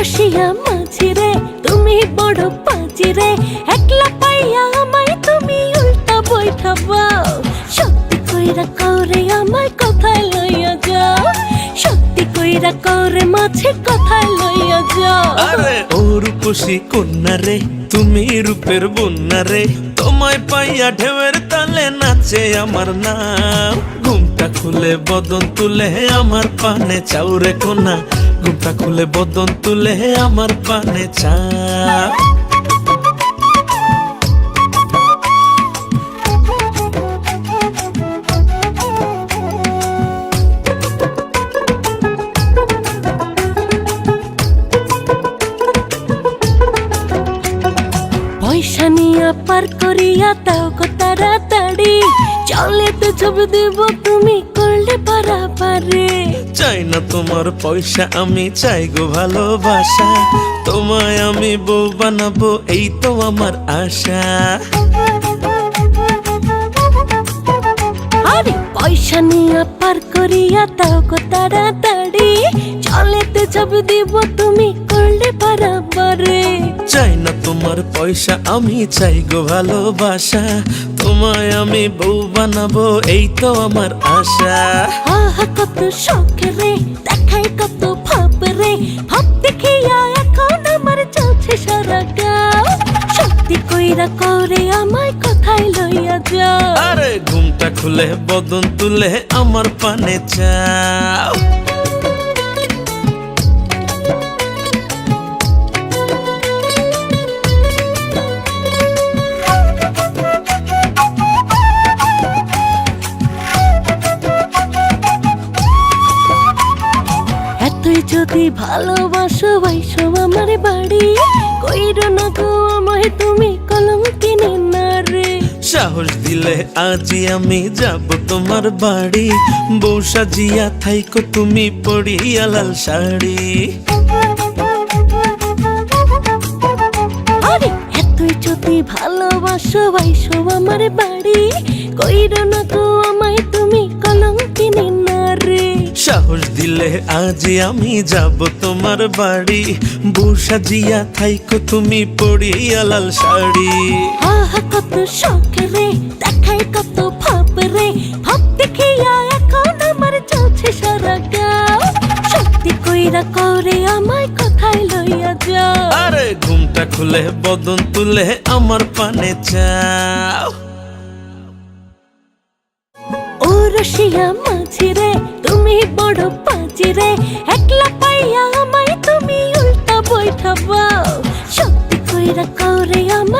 রসিয়া মাঝি রে তুমি বড় পাজি রে একলা পাইয়া আমায় তুমি উল্টা বৈঠাবাও সত্যি কইরা করে আমায় কথায় লইয়া যাও। সত্যি কইরা করে মাঝে কথায় লইয়া যাও। আরে! ও রূপসী কন্যা রে তুমি রূপের বন্যা রে তোমায় পাইয়া ঢেউয়ের তালে নাচে আমার নাম। ঘুমটা খুলে বদন তুলে আমার পানে চাউরে কোনা। ঘুমটা খুলে বদন তুলে আমার পানে চাও পয়সা নিয়া পার করিয়া তাও গো তাড়াতাড়ি। চলে তো ছবি দেব তুমি পারাপারে চাই না তোমার পয়সা আমি চাই গো ভালোবাসা। তোমায় আমি বউ বানাবো এই তো আমার আশা। আরে পয়সা নিয়া পার করিয়া তাও গো তাড়াতাড়ি। চলে তো ছবি দেব তুমি করলে পারাপারে চাই না তোমার পয়সা আমি চাই গো ভালোবাসা। তোমায় আমি বউ বানাবো এই তো আমার আশা। আহা কত শখ রে দেখাই কত ভাব রে ভাব দেখিয়া এখন আমার চলছে সারা গাও। সত্যি কইরা করে আমায় কথায় লইয়া যাও। আরে ঘুমটা খুলে, বদন তুলে আমার পানে চাও। যদি ভালোবাসো বাইসো আমার বাড়ি। কইরো না গো আমায় তুমি কলম কিনে না রে। সাহস দিলে আজি আমি যাব তোমার বাড়ি। বউ সাজিয়া থাইকো তুমি পড়িয়া লাল শাড়ি। এতই যদি ভালোবাসো বাইসো আমার বাড়ি। কইরো না গো আমায় তুমি কলম কিনে সাহস দিলে আজি আমি যাব তোমার বাড়ি। বউ সাজিয়া থাইকো তুমি পড়িয়া লাল শাড়ি। আহা কত শখ রে দেখাই কত ভাব রে। ভাব দেখিয়া এখন আমার চলছে সারা গাও। সত্যি কইরা করে আমায় কথায় লইয়া যাও। আরে ঘুমটা খুলে বদন তুলে আমার পানে চাও। ও রসিয়া মাঝি রে তুমি বড় পাজি রে একলা পাইয়া আমায় তুমি উল্টা বৈঠাবা। সত্যি কইরা কৌরে আমায়